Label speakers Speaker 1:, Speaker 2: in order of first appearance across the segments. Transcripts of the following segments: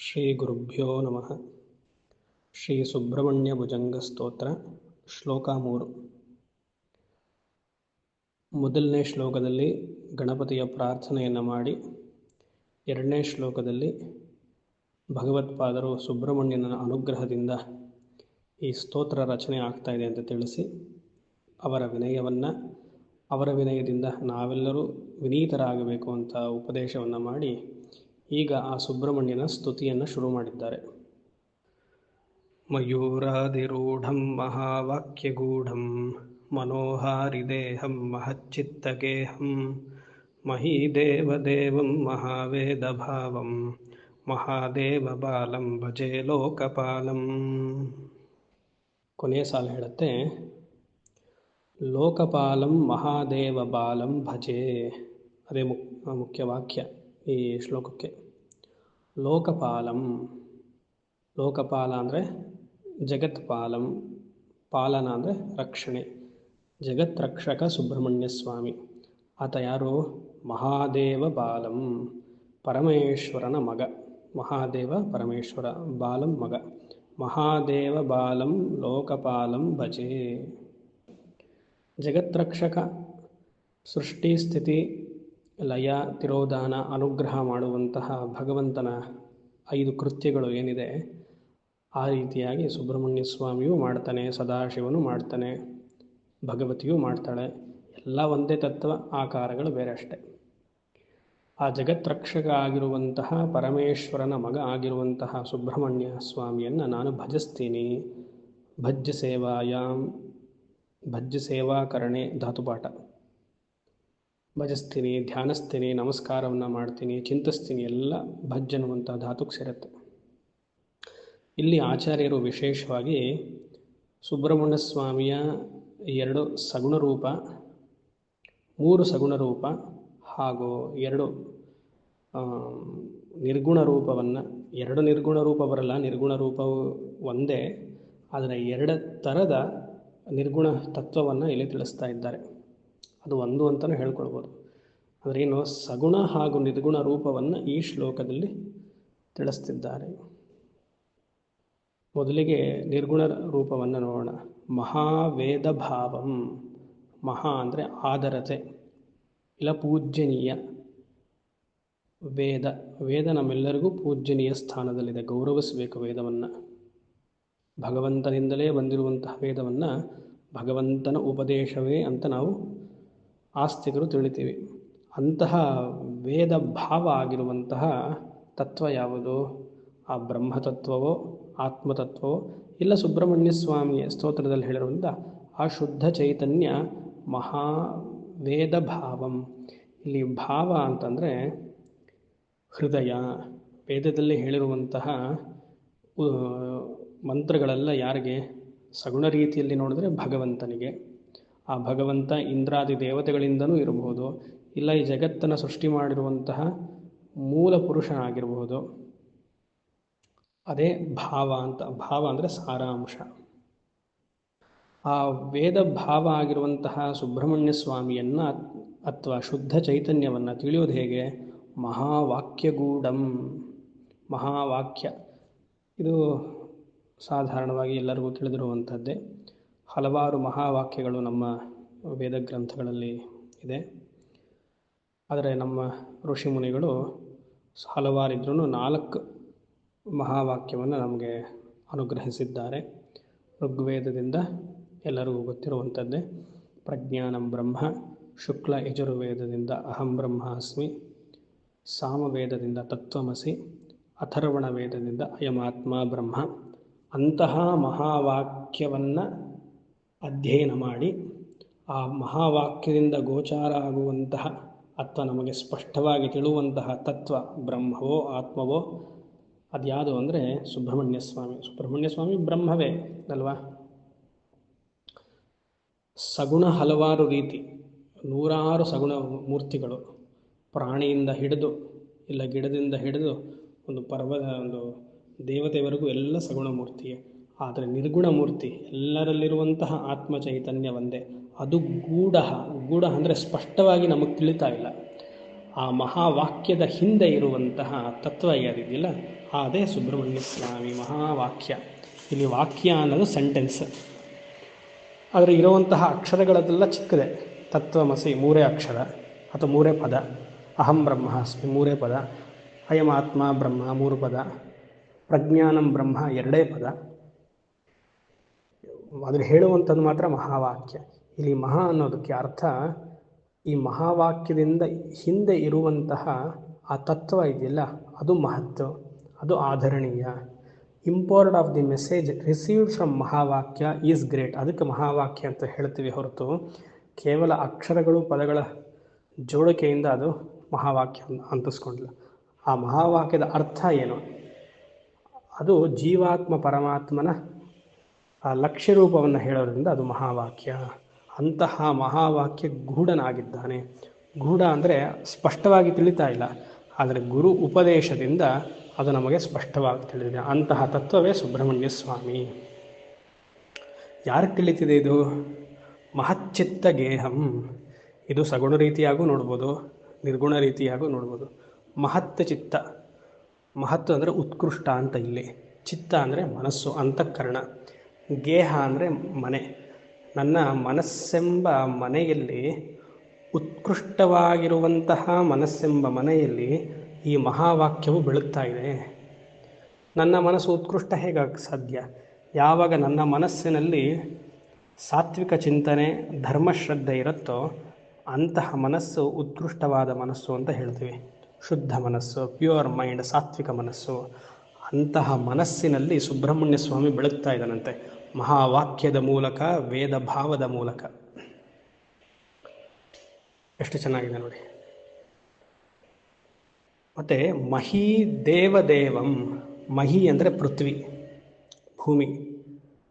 Speaker 1: ಶ್ರೀ ಗುರುಭ್ಯೋ ನಮಃ. ಶ್ರೀ ಸುಬ್ರಹ್ಮಣ್ಯ ಭುಜಂಗ ಸ್ತೋತ್ರ ಶ್ಲೋಕ ಮೂರು ಮೊದಲನೇ ಶ್ಲೋಕದಲ್ಲಿ ಗಣಪತಿಯ ಪ್ರಾರ್ಥನೆಯನ್ನು ಮಾಡಿ, ಎರಡನೇ ಶ್ಲೋಕದಲ್ಲಿ ಭಗವತ್ಪಾದರು ಸುಬ್ರಹ್ಮಣ್ಯನ ಅನುಗ್ರಹದಿಂದ ಈ ಸ್ತೋತ್ರ ರಚನೆ ಆಗ್ತಾ ಇದೆ ಅಂತ ತಿಳಿಸಿ, ಅವರ ವಿನಯವನ್ನು, ಅವರ ವಿನಯದಿಂದ ನಾವೆಲ್ಲರೂ ವಿನೀತರಾಗಬೇಕು ಅಂತ ಉಪದೇಶವನ್ನು ಮಾಡಿ ಈಗ ಆ ಸುಬ್ರಹ್ಮಣ್ಯನ ಸ್ತುತಿಯನ್ನು ಶುರು ಮಾಡಿದ್ದಾರೆ. ಮಯೂರಾದಿರೂಢಂ ಮಹಾವಾಕ್ಯಗೂಢಂ ಮನೋಹಾರಿದೇಹಂ ಮಹಚ್ಚಿತ್ತಗೇಹಂ ಮಹೀದೇವದೇವಂ ಮಹಾವೇದಭಾವಂ ಮಹಾದೇವಬಾಲಂ ಭಜೆ ಲೋಕಪಾಲಂ. ಕೊನೆಯ ಸಾಲ ಹೇಳುತ್ತೆ ಲೋಕಪಾಲಂ ಮಹಾದೇವ ಬಾಲಂ ಭಜೆ. ಅದೇ ಮುಖ್ಯ ವಾಕ್ಯ ಈ ಶ್ಲೋಕಕ್ಕೆ. ಲೋಕಪಾಲಂ ಲೋಕಪಾಲ ಅಂದರೆ ಜಗತ್ಪಾಲಂ. ಪಾಲನ ಅಂದರೆ ರಕ್ಷಣೆ. ಜಗತ್ ರಕ್ಷಕ ಸುಬ್ರಹ್ಮಣ್ಯ ಸ್ವಾಮಿ. ಆತ ಯಾರು? ಮಹಾದೇವ ಬಾಲಂ. ಪರಮೇಶ್ವರನ ಮಗ. ಮಹಾದೇವ, ಪರಮೇಶ್ವರ, ಬಾಲಂ, ಮಗ. ಮಹಾದೇವ ಬಾಲಂ, ಲೋಕಪಾಲಂ ಭಜೆ. ಜಗತ್ರಕ್ಷಕ ಸೃಷ್ಟಿ ಸ್ಥಿತಿ ಲಯ, ತಿರೋಧಾನ, ಅನುಗ್ರಹ ಮಾಡುವಂತಹ ಭಗವಂತನ ಐದು ಕೃತ್ಯಗಳು ಏನಿದೆ, ಆ ರೀತಿಯಾಗಿ ಸುಬ್ರಹ್ಮಣ್ಯ ಸ್ವಾಮಿಯೂ ಮಾಡ್ತಾನೆ, ಸದಾಶಿವನು ಮಾಡ್ತಾನೆ, ಭಗವತಿಯೂ ಮಾಡ್ತಾಳೆ. ಎಲ್ಲ ಒಂದೇ ತತ್ವ, ಆಕಾರಗಳು ಬೇರೆ ಅಷ್ಟೆ. ಆ ಜಗತ್ರಕ್ಷಕ ಆಗಿರುವಂತಹ ಪರಮೇಶ್ವರನ ಮಗ ಆಗಿರುವಂತಹ ಸುಬ್ರಹ್ಮಣ್ಯ ಸ್ವಾಮಿಯನ್ನು ನಾನು ಭಜಿಸ್ತೀನಿ. ಭಜ್ಯ ಸೇವಾಯಾಮ್ ಭಜ್ಯ ಸೇವಾಕರಣೆ ಧಾತುಪಾಠ. ಭಜಿಸ್ತೀನಿ, ಧ್ಯಾನಿಸ್ತೀನಿ, ನಮಸ್ಕಾರವನ್ನು ಮಾಡ್ತೀನಿ, ಚಿಂತಿಸ್ತೀನಿ, ಎಲ್ಲ ಭಜ್ ಅನ್ನುವಂಥ ಧಾತುಕ್ಕೆ ಸೇರುತ್ತೆ. ಇಲ್ಲಿ ಆಚಾರ್ಯರು ವಿಶೇಷವಾಗಿ ಸುಬ್ರಹ್ಮಣ್ಯ ಸ್ವಾಮಿಯ ಎರಡು ಸಗುಣ ರೂಪ ಮೂರು ಸಗುಣ ರೂಪ ಹಾಗೂ ಎರಡು ನಿರ್ಗುಣ ರೂಪವನ್ನು ಎರಡು ನಿರ್ಗುಣ ರೂಪ ಬರಲ್ಲ ನಿರ್ಗುಣ ರೂಪವು ಒಂದೇ, ಆದರೆ ಎರಡು ಥರದ ನಿರ್ಗುಣ ತತ್ವವನ್ನು ಇಲ್ಲಿ ತಿಳಿಸ್ತಾ ಇದ್ದಾರೆ. ಅದು ಒಂದು ಅಂತಲೂ ಹೇಳ್ಕೊಳ್ಬೋದು. ಆದರೆ ಏನು ಸಗುಣ ಹಾಗೂ ನಿರ್ಗುಣ ರೂಪವನ್ನು ಈ ಶ್ಲೋಕದಲ್ಲಿ ತಿಳಿಸ್ತಿದ್ದಾರೆ. ಮೊದಲಿಗೆ ನಿರ್ಗುಣ ರೂಪವನ್ನು ನೋಡೋಣ. ಮಹಾವೇದ ಭಾವಂ. ಮಹಾ ಅಂದರೆ ಆದರತೆ. ಇಲ್ಲ ಪೂಜ್ಯನೀಯ. ವೇದ. ವೇದ ನಮ್ಮೆಲ್ಲರಿಗೂ ಪೂಜ್ಯನೀಯ ಸ್ಥಾನದಲ್ಲಿದೆ. ಗೌರವಿಸಬೇಕು ವೇದವನ್ನು. ಭಗವಂತನಿಂದಲೇ ಬಂದಿರುವಂತಹ ವೇದವನ್ನು ಭಗವಂತನ ಉಪದೇಶವೇ ಅಂತ ನಾವು ಆಸ್ತಿಕರು ತಿಳಿತೀವಿ. ಅಂತಹ ವೇದ ಭಾವ ಆಗಿರುವಂತಹ ತತ್ವ ಯಾವುದು? ಆ ಬ್ರಹ್ಮತತ್ವವೋ, ಆತ್ಮತತ್ವವೋ, ಇಲ್ಲ ಸುಬ್ರಹ್ಮಣ್ಯ ಸ್ವಾಮಿಯ ಸ್ತೋತ್ರದಲ್ಲಿ ಹೇಳಿರುವಂಥ ಆ ಶುದ್ಧ ಚೈತನ್ಯ ಮಹಾ ವೇದ ಭಾವಂ. ಇಲ್ಲಿ ಭಾವ ಅಂತಂದರೆ ಹೃದಯ. ವೇದದಲ್ಲಿ ಹೇಳಿರುವಂತಹ ಮಂತ್ರಗಳೆಲ್ಲ ಯಾರಿಗೆ? ಸಗುಣ ರೀತಿಯಲ್ಲಿ ನೋಡಿದ್ರೆ ಭಗವಂತನಿಗೆ. ಆ ಭಗವಂತ ಇಂದ್ರಾದಿ ದೇವತೆಗಳಿಂದನೂ ಇರಬಹುದು, ಇಲ್ಲ ಈ ಜಗತ್ತನ್ನು ಸೃಷ್ಟಿ ಮಾಡಿರುವಂತಹ ಮೂಲ ಪುರುಷನಾಗಿರಬಹುದು. ಅದೇ ಭಾವ ಅಂತ, ಭಾವ ಅಂದರೆ ಸಾರಾಂಶ. ಆ ವೇದ ಭಾವ ಆಗಿರುವಂತಹ ಸುಬ್ರಹ್ಮಣ್ಯ ಸ್ವಾಮಿಯನ್ನು ಅಥವಾ ಶುದ್ಧ ಚೈತನ್ಯವನ್ನು ತಿಳಿಯೋದು ಹೇಗೆ? ಮಹಾವಾಕ್ಯಗೂಢಂ. ಮಹಾವಾಕ್ಯ. ಇದು ಸಾಧಾರಣವಾಗಿ ಎಲ್ಲರಿಗೂ ತಿಳಿದಿರುವಂಥದ್ದೇ. ಹಲವಾರು ಮಹಾವಾಕ್ಯಗಳು ನಮ್ಮ ವೇದ ಗ್ರಂಥಗಳಲ್ಲಿ ಇದೆ. ಆದರೆ ನಮ್ಮ ಋಷಿಮುನಿಗಳು ಹಲವಾರಿದ್ರೂ ನಾಲ್ಕು ಮಹಾವಾಕ್ಯವನ್ನು ನಮಗೆ ಅನುಗ್ರಹಿಸಿದ್ದಾರೆ. ಋಗ್ವೇದದಿಂದ ಎಲ್ಲರಿಗೂ ಗೊತ್ತಿರುವಂಥದ್ದೇ, ಪ್ರಜ್ಞಾನಂ ಬ್ರಹ್ಮ, ಶುಕ್ಲ ಯಜುರ್ವೇದದಿಂದ ಅಹಂ ಬ್ರಹ್ಮಾಸ್ಮಿ, ಸಾಮವೇದದಿಂದ ತತ್ವಮಸಿ ಅಥರ್ವಣ ವೇದದಿಂದ ಅಯಮಾತ್ಮ ಬ್ರಹ್ಮ, ಅಂತಹ ಮಹಾವಾಕ್ಯವನ್ನು ಅಧ್ಯಯನ ಮಾಡಿ ಆ ಮಹಾವಾಕ್ಯದಿಂದ ಗೋಚಾರ ಆಗುವಂತಹ ಅಥವಾ ನಮಗೆ ಸ್ಪಷ್ಟವಾಗಿ ತಿಳುವಂತಹ ತತ್ವ ಬ್ರಹ್ಮವೋ ಆತ್ಮವೋ ಅದ್ಯಾವುದು ಅಂದರೆ ಸುಬ್ರಹ್ಮಣ್ಯ ಸ್ವಾಮಿ ಸುಬ್ರಹ್ಮಣ್ಯ ಸ್ವಾಮಿ ಬ್ರಹ್ಮವೇ ಅಲ್ವಾ? ಸಗುಣ ಹಲವಾರು ರೀತಿ, ನೂರಾರು ಸಗುಣ ಮೂರ್ತಿಗಳು, ಪ್ರಾಣಿಯಿಂದ ಹಿಡಿದು ಇಲ್ಲ ಗಿಡದಿಂದ ಹಿಡಿದು ಒಂದು ಪರ್ವದ ಒಂದು ದೇವತೆವರೆಗೂ ಎಲ್ಲ ಸಗುಣ ಮೂರ್ತಿಯೇ. ಆದರೆ ನಿರ್ಗುಣ ಮೂರ್ತಿ ಎಲ್ಲರಲ್ಲಿರುವಂತಹ ಆತ್ಮ ಚೈತನ್ಯ ಒಂದೇ. ಅದು ಗೂಢ ಗೂಢ ಅಂದರೆ ಸ್ಪಷ್ಟವಾಗಿ ನಮಗೆ ತಿಳಿತಾ ಇಲ್ಲ. ಆ ಮಹಾವಾಕ್ಯದ ಹಿಂದೆ ಇರುವಂತಹ ತತ್ವ ಯಾರಿದೆಯಲ್ಲ ಅದೇ ಸುಬ್ರಹ್ಮಣ್ಯ ಸ್ವಾಮಿ ಮಹಾವಾಕ್ಯ. ಇಲ್ಲಿ ವಾಕ್ಯ ಅನ್ನೋದು ಸೆಂಟೆನ್ಸ್ ಆದರೆ ಇರುವಂತಹ ಅಕ್ಷರಗಳದೆಲ್ಲ ಚಿಕ್ಕದೆ. ತತ್ವಮಸಿ ಮೂರೇ ಅಕ್ಷರ ಅಥವಾ ಮೂರೇ ಪದ. ಅಹಂ ಬ್ರಹ್ಮಾಸ್ಮಿ ಮೂರೇ ಪದ. ಅಯಮಾತ್ಮ ಬ್ರಹ್ಮ ಮೂರು ಪದ. ಪ್ರಜ್ಞಾನಂ ಬ್ರಹ್ಮ ಎರಡೇ ಪದ. ಅದನ್ನು ಹೇಳುವಂಥದ್ದು ಮಾತ್ರ ಮಹಾವಾಕ್ಯ. ಇಲ್ಲಿ ಮಹಾ ಅನ್ನೋದಕ್ಕೆ ಅರ್ಥ ಈ ಮಹಾವಾಕ್ಯದಿಂದ ಹಿಂದೆ ಇರುವಂತಹ ಆ ತತ್ವ ಇದೆಯಲ್ಲ, ಅದು ಮಹತ್ವ, ಅದು ಆಧರಣೀಯ. Import of the message received from ಮಹಾವಾಕ್ಯ is great ಅದಕ್ಕೆ ಮಹಾವಾಕ್ಯ ಅಂತ ಹೇಳ್ತೀವಿ ಹೊರತು ಕೇವಲ ಅಕ್ಷರಗಳು, ಪದಗಳ ಜೋಡಿಕೆಯಿಂದ ಅದು ಮಹಾವಾಕ್ಯ ಅಂತಿಸ್ಕೊಂಡಿಲ್ಲ ಆ ಮಹಾವಾಕ್ಯದ ಅರ್ಥ ಏನು? ಅದು ಜೀವಾತ್ಮ ಪರಮಾತ್ಮನ ಆ ಲಕ್ಷ್ಯ ರೂಪವನ್ನು ಹೇಳೋದ್ರಿಂದ ಅದು ಮಹಾವಾಕ್ಯ. ಅಂತಹ ಮಹಾವಾಕ್ಯ ಗೂಢನಾಗಿದ್ದಾನೆ. ಗೂಢ ಅಂದರೆ ಸ್ಪಷ್ಟವಾಗಿ ತಿಳಿತಾ ಇಲ್ಲ. ಆದರೆ ಗುರು ಉಪದೇಶದಿಂದ ಅದು ನಮಗೆ ಸ್ಪಷ್ಟವಾಗಿ ತಿಳಿದಿದೆ. ಅಂತಹ ತತ್ವವೇ ಸುಬ್ರಹ್ಮಣ್ಯ ಸ್ವಾಮಿ. ಯಾರಿಗೆ ತಿಳಿತಿದೆ ಇದು? ಮಹಚ್ಚಿತ್ತ ಗೇಹಂ. ಇದು ಸಗುಣ ರೀತಿಯಾಗೂ ನೋಡ್ಬೋದು, ನಿರ್ಗುಣ ರೀತಿಯಾಗೂ ನೋಡ್ಬೋದು. ಮಹತ್ವ ಚಿತ್ತ. ಮಹತ್ವ ಅಂದರೆ ಉತ್ಕೃಷ್ಟ ಅಂತ ಇಲ್ಲಿ. ಚಿತ್ತ ಅಂದರೆ ಮನಸ್ಸು, ಅಂತಃಕರಣ. ಗೇಹ ಅಂದರೆ ಮನೆ. ನನ್ನ ಮನಸ್ಸೆಂಬ ಮನೆಯಲ್ಲಿ ಉತ್ಕೃಷ್ಟವಾಗಿರುವಂತಹ ಮನಸ್ಸೆಂಬ ಮನೆಯಲ್ಲಿ ಈ ಮಹಾವಾಕ್ಯವು ಬೆಳುತ್ತಾ ಇದೆ. ನನ್ನ ಮನಸ್ಸು ಉತ್ಕೃಷ್ಟ ಹೇಗಾಗಿ ಸಾಧ್ಯ? ಯಾವಾಗ ನನ್ನ ಮನಸ್ಸಿನಲ್ಲಿ ಸಾತ್ವಿಕ ಚಿಂತನೆ, ಧರ್ಮಶ್ರದ್ಧೆ ಇರುತ್ತೋ ಅಂತಹ ಮನಸ್ಸು ಉತ್ಕೃಷ್ಟವಾದ ಮನಸ್ಸು ಅಂತ ಹೇಳ್ತೀವಿ. ಶುದ್ಧ ಮನಸ್ಸು, ಪ್ಯೂರ್ ಮೈಂಡ್, ಸಾತ್ವಿಕ ಮನಸ್ಸು ಅಂತಹ ಮನಸ್ಸಿನಲ್ಲಿ ಸುಬ್ರಹ್ಮಣ್ಯ ಸ್ವಾಮಿ ಬೆಳಗ್ತಾ ಇದ್ದಾನಂತೆ. ಮಹಾವಾಕ್ಯದ ಮೂಲಕ, ವೇದ ಭಾವದ ಮೂಲಕ. ಎಷ್ಟು ಚೆನ್ನಾಗಿದೆ ನೋಡಿ. ಮತ್ತೆ ಮಹಿ ದೇವದೇವಂ, ಮಹಿ ಅಂದರೆ ಪೃಥ್ವಿ, ಭೂಮಿ.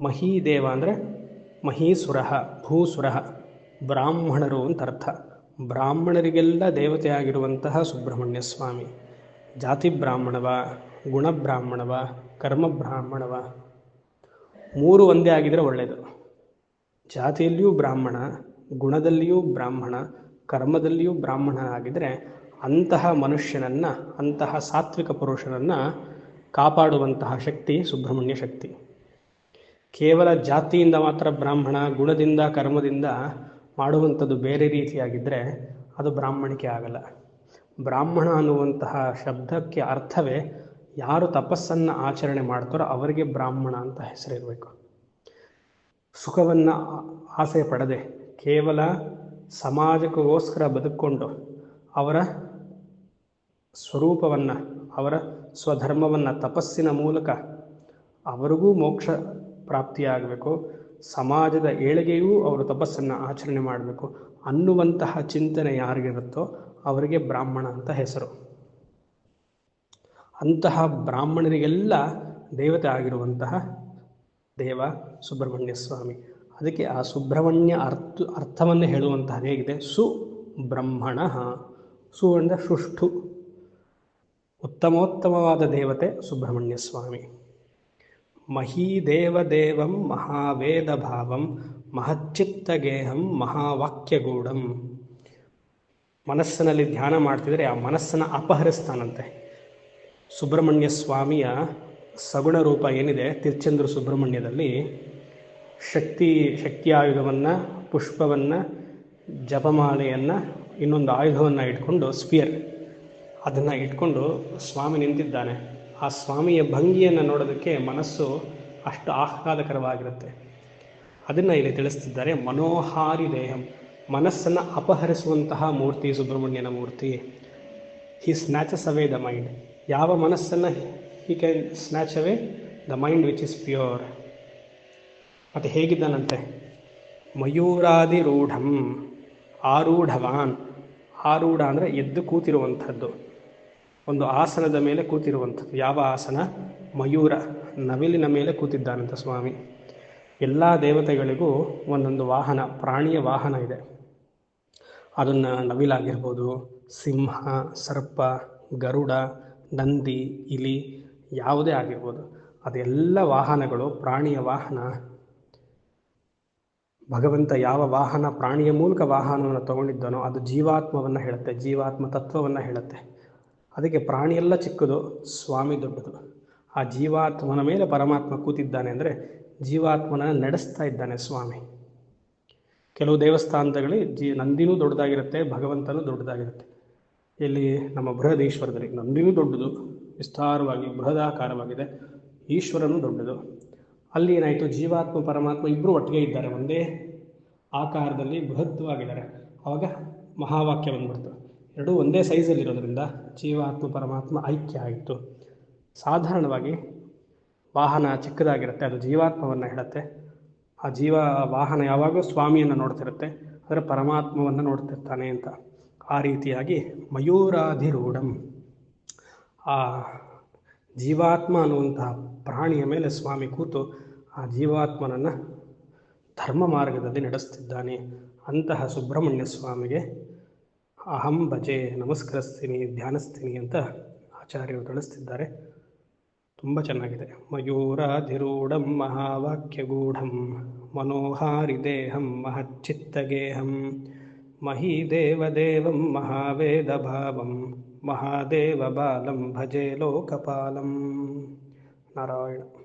Speaker 1: ಮಹಿ ದೇವ ಅಂದರೆ ಮಹೀಸುರ ಭೂಸುರಹ ಬ್ರಾಹ್ಮಣರು ಅಂತ ಅರ್ಥ. ಬ್ರಾಹ್ಮಣರಿಗೆಲ್ಲ ದೇವತೆಯಾಗಿರುವಂತಹ ಸುಬ್ರಹ್ಮಣ್ಯ ಸ್ವಾಮಿ. ಜಾತಿ ಬ್ರಾಹ್ಮಣವ ಗುಣಬ್ರಾಹ್ಮಣವ ಕರ್ಮ ಬ್ರಾಹ್ಮಣವ ಮೂರು ಒಂದೇ ಆಗಿದ್ರೆ ಒಳ್ಳೆಯದು ಜಾತಿಯಲ್ಲಿಯೂ ಬ್ರಾಹ್ಮಣ, ಗುಣದಲ್ಲಿಯೂ ಬ್ರಾಹ್ಮಣ, ಕರ್ಮದಲ್ಲಿಯೂ ಬ್ರಾಹ್ಮಣ ಆಗಿದ್ರೆ ಅಂತಹ ಮನುಷ್ಯನನ್ನು, ಅಂತಹ ಸಾತ್ವಿಕ ಪುರುಷನನ್ನ ಕಾಪಾಡುವಂತಹ ಶಕ್ತಿ, ಸುಬ್ರಹ್ಮಣ್ಯ ಶಕ್ತಿ. ಕೇವಲ ಜಾತಿಯಿಂದ ಮಾತ್ರ ಬ್ರಾಹ್ಮಣ, ಗುಣದಿಂದ, ಕರ್ಮದಿಂದ ಮಾಡುವಂಥದ್ದು ಬೇರೆ ರೀತಿಯಾಗಿದ್ದರೆ ಅದು ಬ್ರಾಹ್ಮಣಿಕೆ ಆಗಲ್ಲ. ಬ್ರಾಹ್ಮಣ ಅನ್ನುವಂತಹ ಶಬ್ದಕ್ಕೆ ಅರ್ಥವೇ ಯಾರು ತಪಸ್ಸನ್ನು ಆಚರಣೆ ಮಾಡ್ತಾರೋ ಅವರಿಗೆ ಬ್ರಾಹ್ಮಣ ಅಂತ ಹೆಸರಿರಬೇಕು. ಸುಖವನ್ನು ಆಸೆ ಪಡದೆ ಕೇವಲ ಸಮಾಜಕ್ಕೋಸ್ಕರ ಬದುಕೊಂಡು ಅವರ ಸ್ವರೂಪವನ್ನು, ಅವರ ಸ್ವಧರ್ಮವನ್ನು, ತಪಸ್ಸಿನ ಮೂಲಕ ಅವರಿಗೂ ಮೋಕ್ಷ ಪ್ರಾಪ್ತಿಯಾಗಬೇಕು. ಸಮಾಜದ ಏಳಿಗೆಯೂ ಅವರು ತಪಸ್ಸನ್ನು ಆಚರಣೆ ಮಾಡಬೇಕು ಅನ್ನುವಂತಹ ಚಿಂತನೆ ಯಾರಿಗಿರುತ್ತೋ ಅವರಿಗೆ ಬ್ರಾಹ್ಮಣ ಅಂತ ಹೆಸರು. ಅಂತಹ ಬ್ರಾಹ್ಮಣರಿಗೆಲ್ಲ ದೇವತೆ ಆಗಿರುವಂತಹ ದೇವ ಸುಬ್ರಹ್ಮಣ್ಯ ಸ್ವಾಮಿ. ಅದಕ್ಕೆ ಆ ಸುಬ್ರಹ್ಮಣ್ಯ ಅರ್ಥ, ಅರ್ಥವನ್ನು ಹೇಳುವಂತಹ ಹೇಗಿದೆ. ಸುಬ್ರಹ್ಮಣ ಸು ಅಂದರೆ ಸುಷ್ಠು. ಉತ್ತಮೋತ್ತಮವಾದ ದೇವತೆ ಸುಬ್ರಹ್ಮಣ್ಯ ಸ್ವಾಮಿ. ಮಹೀದೇವದೇವಂ ಮಹಾವೇದ ಭಾವಂ ಮಹಚ್ಚಿತ್ತಗೇಹಂ ಮಹಾವಾಕ್ಯಗೂಢಂ ಮನಸ್ಸಿನಲ್ಲಿ ಧ್ಯಾನ ಮಾಡ್ತಿದ್ರೆ ಆ ಮನಸ್ಸನ್ನು ಅಪಹರಿಸ್ತಾನಂತೆ. ಸುಬ್ರಹ್ಮಣ್ಯ ಸ್ವಾಮಿಯ ಸಗುಣ ರೂಪ ಏನಿದೆ? ತಿರುಚಂದ್ರ ಸುಬ್ರಹ್ಮಣ್ಯದಲ್ಲಿ ಶಕ್ತಿ, ಶಕ್ತಿಯಾಯುಧವನ್ನು, ಪುಷ್ಪವನ್ನು, ಜಪಮಾಲೆಯನ್ನು, ಇನ್ನೊಂದು ಆಯುಧವನ್ನು ಇಟ್ಕೊಂಡು ಸ್ಪಿಯರ್ ಅದನ್ನು ಇಟ್ಕೊಂಡು ಸ್ವಾಮಿ ನಿಂತಿದ್ದಾನೆ. ಆ ಸ್ವಾಮಿಯ ಭಂಗಿಯನ್ನು ನೋಡೋದಕ್ಕೆ ಮನಸ್ಸು ಅಷ್ಟು ಆಹ್ಲಾದಕರವಾಗಿರುತ್ತೆ. ಅದನ್ನು ಇಲ್ಲಿ ತಿಳಿಸ್ತಿದ್ದಾರೆ, ಮನೋಹಾರಿ ದೇಹಂ. ಮನಸ್ಸನ್ನು ಅಪಹರಿಸುವಂತಹ ಮೂರ್ತಿ ಸುಬ್ರಹ್ಮಣ್ಯನ ಮೂರ್ತಿ. ಹಿ ಸ್ನ್ಯಾಚಸ್ ಅವೇ ದ ಮೈಂಡ್ ಯಾವ ಮನಸ್ಸನ್ನು he can snatch away the mind which is pure ಮತ್ತು ಹೇಗಿದ್ದಾನಂತೆ? ಮಯೂರಾದಿರೂಢಂ ಆರೂಢವಾನ್. ಆರೂಢ ಅಂದರೆ ಎದ್ದು ಕೂತಿರುವಂಥದ್ದು. ಒಂದು ಆಸನದ ಮೇಲೆ ಕೂತಿರುವಂಥದ್ದು. ಯಾವ ಆಸನ? ಮಯೂರ. ನವಿಲಿನ ಮೇಲೆ ಕೂತಿದ್ದಾನಂತ ಸ್ವಾಮಿ. ಎಲ್ಲ ದೇವತೆಗಳಿಗೂ ಒಂದೊಂದು ವಾಹನ, ಪ್ರಾಣಿಯ ವಾಹನ ಇದೆ. ಅದನ್ನು ನವಿಲಾಗಿರ್ಬೋದು. ಸಿಂಹ, ಸರ್ಪ, ಗರುಡ ನಂದಿ, ಇಲಿ ಯಾವುದೇ ಆಗಿರ್ಬೋದು, ಅದೆಲ್ಲ ವಾಹನಗಳು ಪ್ರಾಣಿಯ ವಾಹನ. ಭಗವಂತ ಯಾವ ವಾಹನ, ಪ್ರಾಣಿಯ ಮೂಲಕ ವಾಹನವನ್ನು ತಗೊಂಡಿದ್ದಾನೋ ಅದು ಜೀವಾತ್ಮವನ್ನು ಹೇಳುತ್ತೆ, ಜೀವಾತ್ಮ ತತ್ವವನ್ನು ಹೇಳುತ್ತೆ. ಅದಕ್ಕೆ ಪ್ರಾಣಿಯೆಲ್ಲ ಚಿಕ್ಕದು, ಸ್ವಾಮಿ ದೊಡ್ಡದು. ಆ ಜೀವಾತ್ಮನ ಮೇಲೆ ಪರಮಾತ್ಮ ಕೂತಿದ್ದಾನೆ ಅಂದರೆ ಜೀವಾತ್ಮನ ನಡೆಸ್ತಾ ಇದ್ದಾನೆ ಸ್ವಾಮಿ. ಕೆಲವು ದೇವಸ್ಥಾನದಲ್ಲಿ ಜೀ ನಂದಿನೂ ದೊಡ್ಡದಾಗಿರುತ್ತೆ, ಭಗವಂತನೂ ದೊಡ್ಡದಾಗಿರುತ್ತೆ. ಇಲ್ಲಿ ನಮ್ಮ ಬೃಹದೀಶ್ವರದಲ್ಲಿ ನಂದಿನೂ ದೊಡ್ಡದು, ವಿಸ್ತಾರವಾಗಿ ಬೃಹದಾಕಾರವಾಗಿದೆ. ಈಶ್ವರನು ದೊಡ್ಡದು. ಅಲ್ಲಿ ಏನಾಯಿತು? ಜೀವಾತ್ಮ, ಪರಮಾತ್ಮ ಇಬ್ಬರು ಒಟ್ಟಿಗೆ ಇದ್ದಾರೆ. ಒಂದೇ ಆಕಾರದಲ್ಲಿ ಬೃಹತ್ವಾಗಿದ್ದಾರೆ. ಆವಾಗ ಮಹಾವಾಕ್ಯ ಬಂದ್ಬಿಡ್ತು. ಎರಡೂ ಒಂದೇ ಸೈಜಲ್ಲಿರೋದ್ರಿಂದ ಜೀವಾತ್ಮ, ಪರಮಾತ್ಮ ಐಕ್ಯ ಆಯಿತು. ಸಾಧಾರಣವಾಗಿ ವಾಹನ ಚಿಕ್ಕದಾಗಿರುತ್ತೆ, ಅದು ಜೀವಾತ್ಮವನ್ನು ಹೇಳುತ್ತೆ. ಆ ಜೀವ ವಾಹನ ಯಾವಾಗಲೂ ಸ್ವಾಮಿಯನ್ನು ನೋಡ್ತಿರುತ್ತೆ ಅಂದರೆ ಪರಮಾತ್ಮವನ್ನು ನೋಡ್ತಿರ್ತಾನೆ ಅಂತ. ಆ ರೀತಿಯಾಗಿ ಮಯೂರಾಧಿರೂಢಂ. ಆ ಜೀವಾತ್ಮ ಅನ್ನುವಂತಹ ಪ್ರಾಣಿಯ ಮೇಲೆ ಸ್ವಾಮಿ ಕೂತು ಆ ಜೀವಾತ್ಮನನ್ನು ಧರ್ಮ ಮಾರ್ಗದಲ್ಲಿ ನಡೆಸ್ತಿದ್ದಾನೆ. ಅಂತಹ ಸುಬ್ರಹ್ಮಣ್ಯ ಸ್ವಾಮಿಗೆ ಅಹಂ ಭಜೆ ನಮಸ್ಕರಿಸ್ತೀನಿ, ಧ್ಯಾನಿಸ್ತೀನಿ ಅಂತ ಆಚಾರ್ಯರು ತಿಳಿಸ್ತಿದ್ದಾರೆ. ತುಂಬ ಚೆನ್ನಾಗಿದೆ. ಮಯೂರಾಧಿರೂಢಂ ಮಹಾವಾಕ್ಯಗೂಢಂ ಮನೋಹಾರಿ ದೇಹಂ ಮಹಚ್ಚಿತ್ತಗೇಹಂ महीदेवदेवं महावेदभावं महादेवबालं भजे लोकपालं। नारायण।